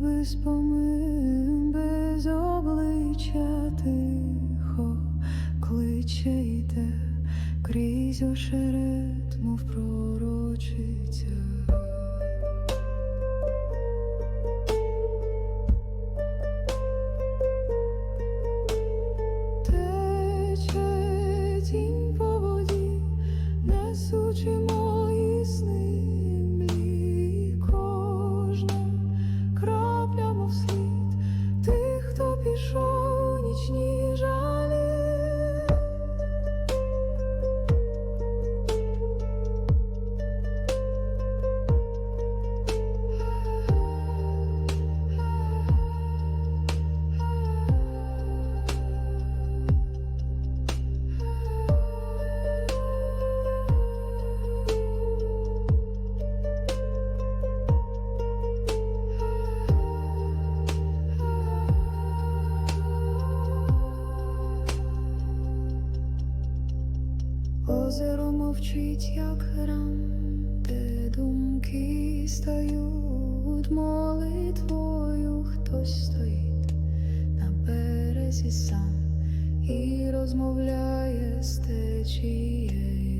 без помин, без обличчя. хтось стоїть на березі сам і розмовляє з течією.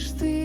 ж ты?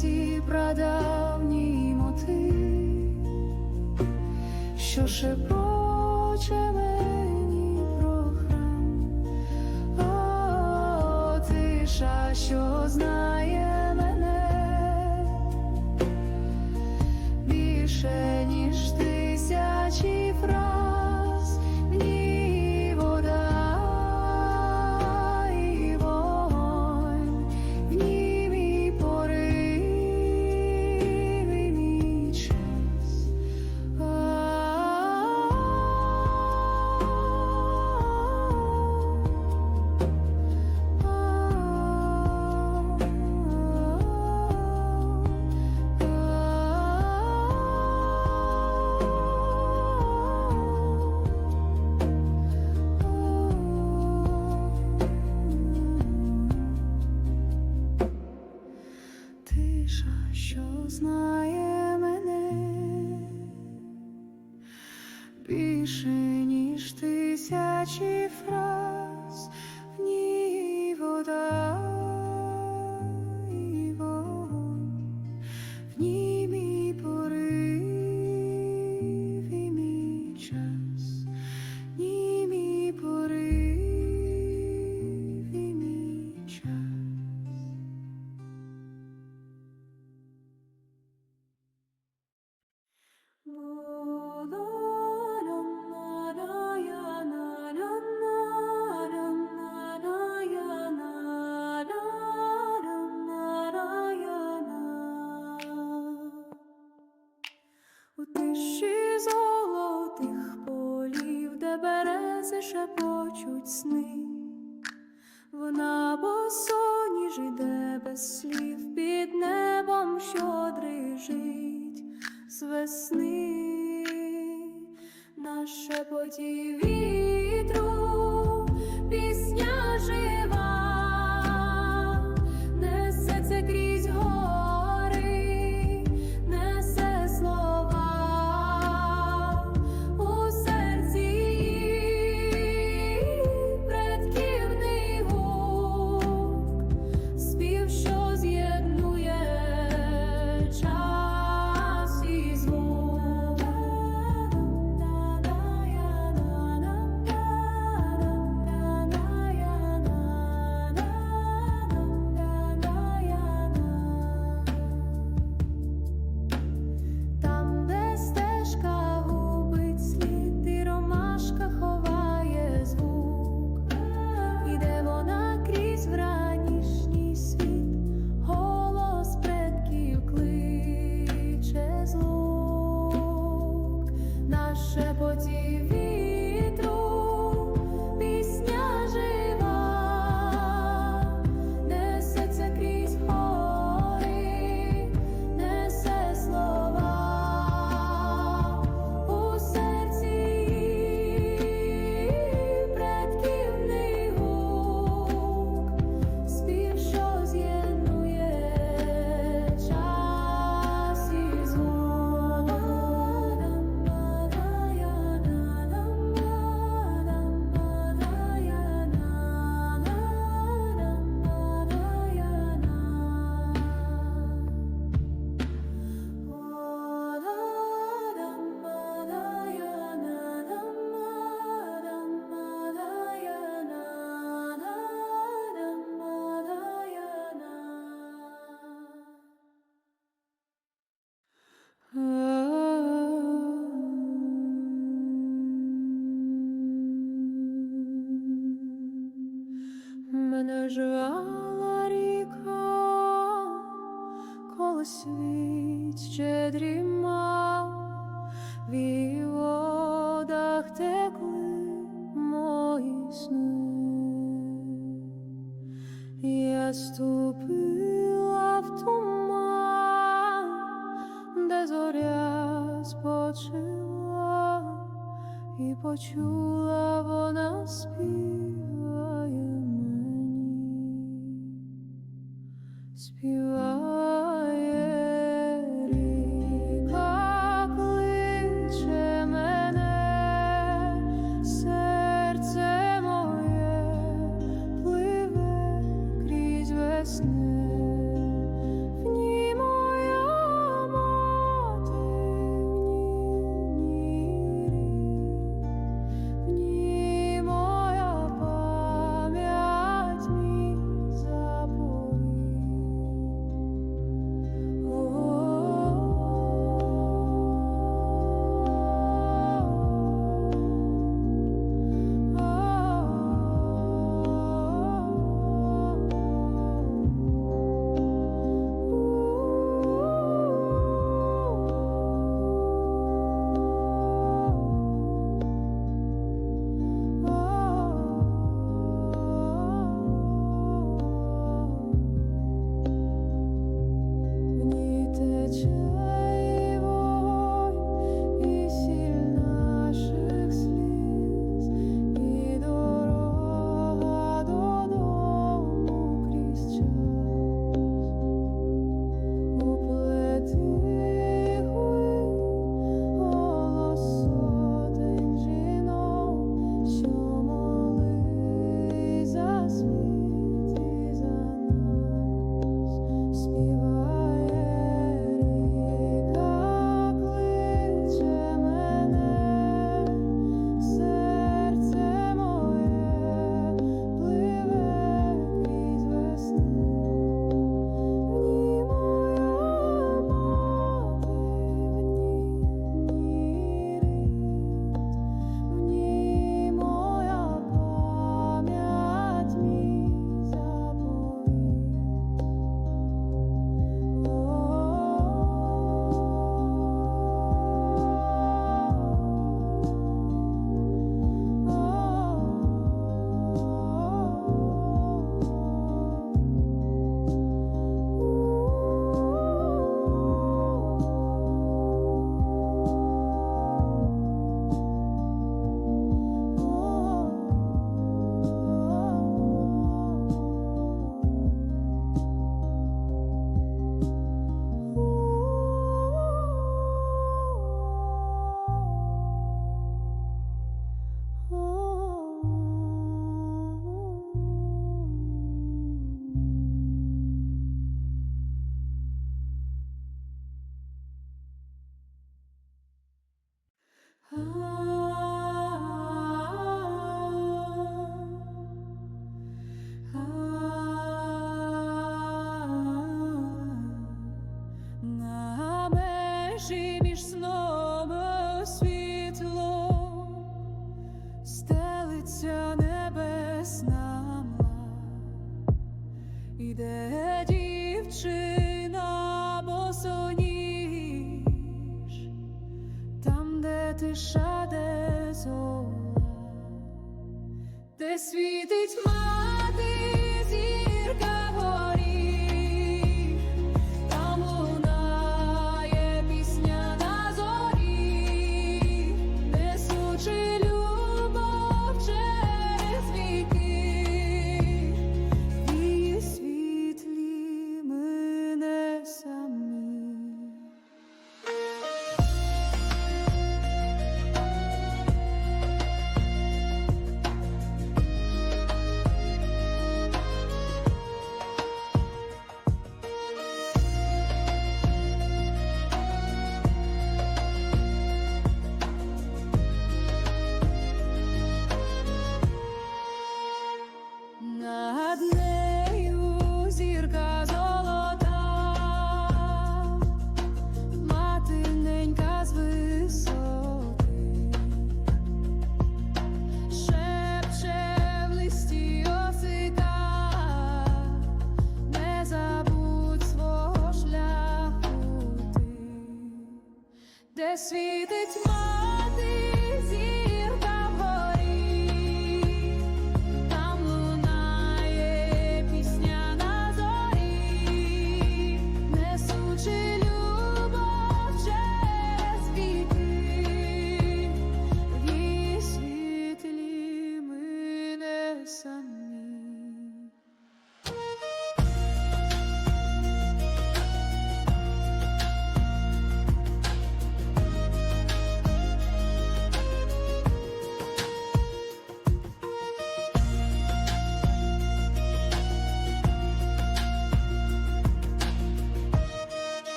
ці прадавні моти, що шепочуть It's pure.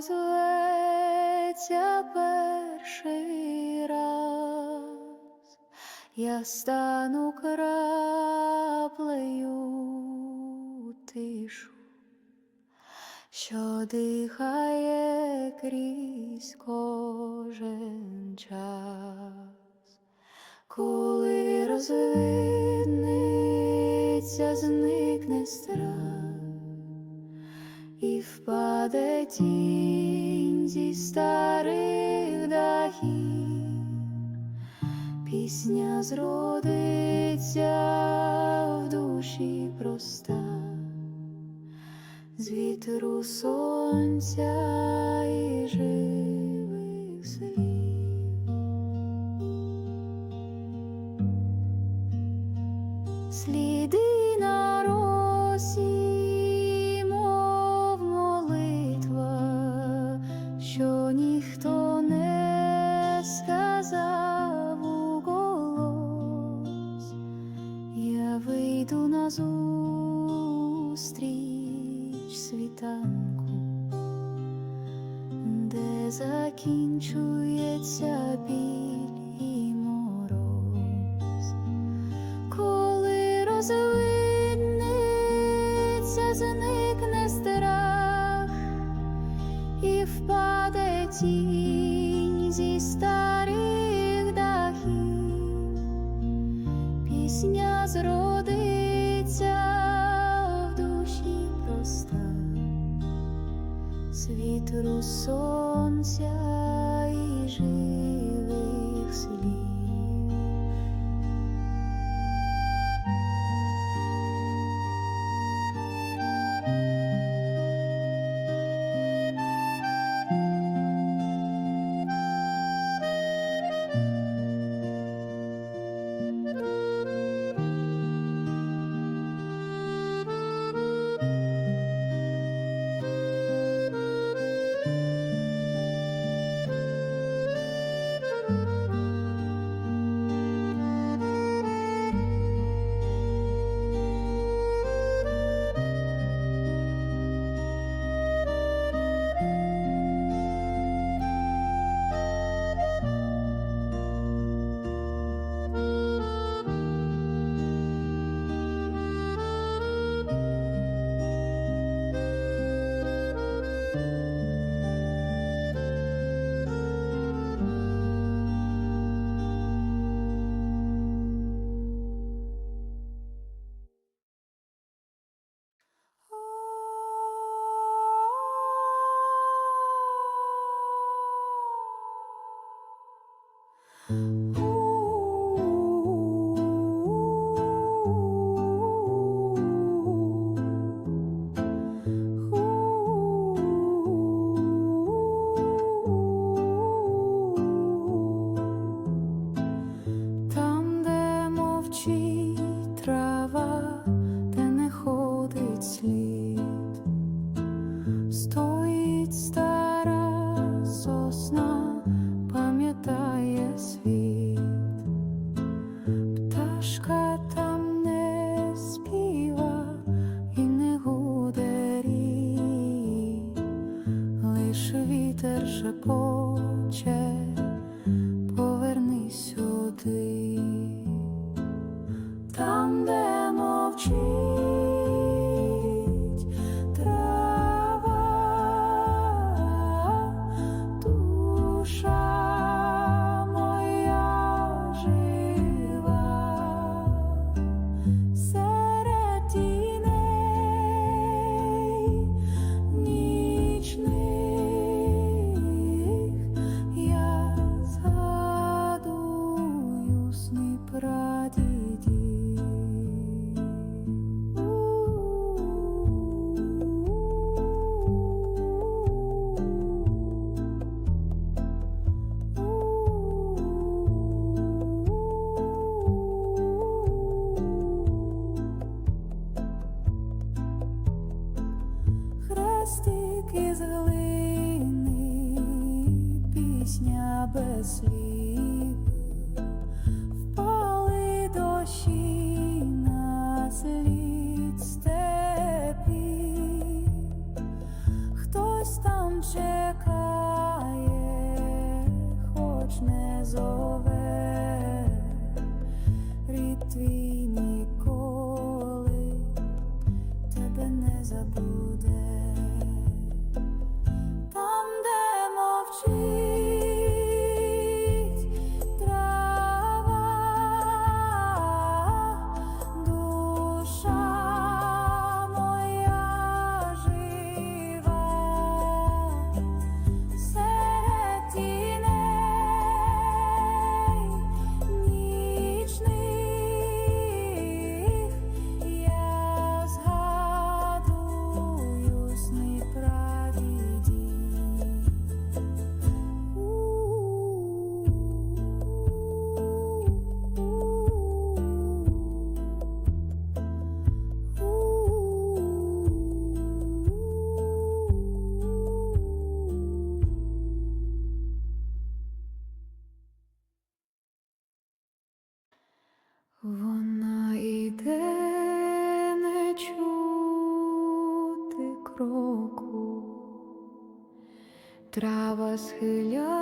розлеться перший раз, я стану краплею тишу, що дихає крізь кожен час, коли розвиднеться, зникне страх і впаде тінь зі старих дахів, пісня зродиться в душі проста, з вітру сонця і живих світ. Сліди сонця. Трава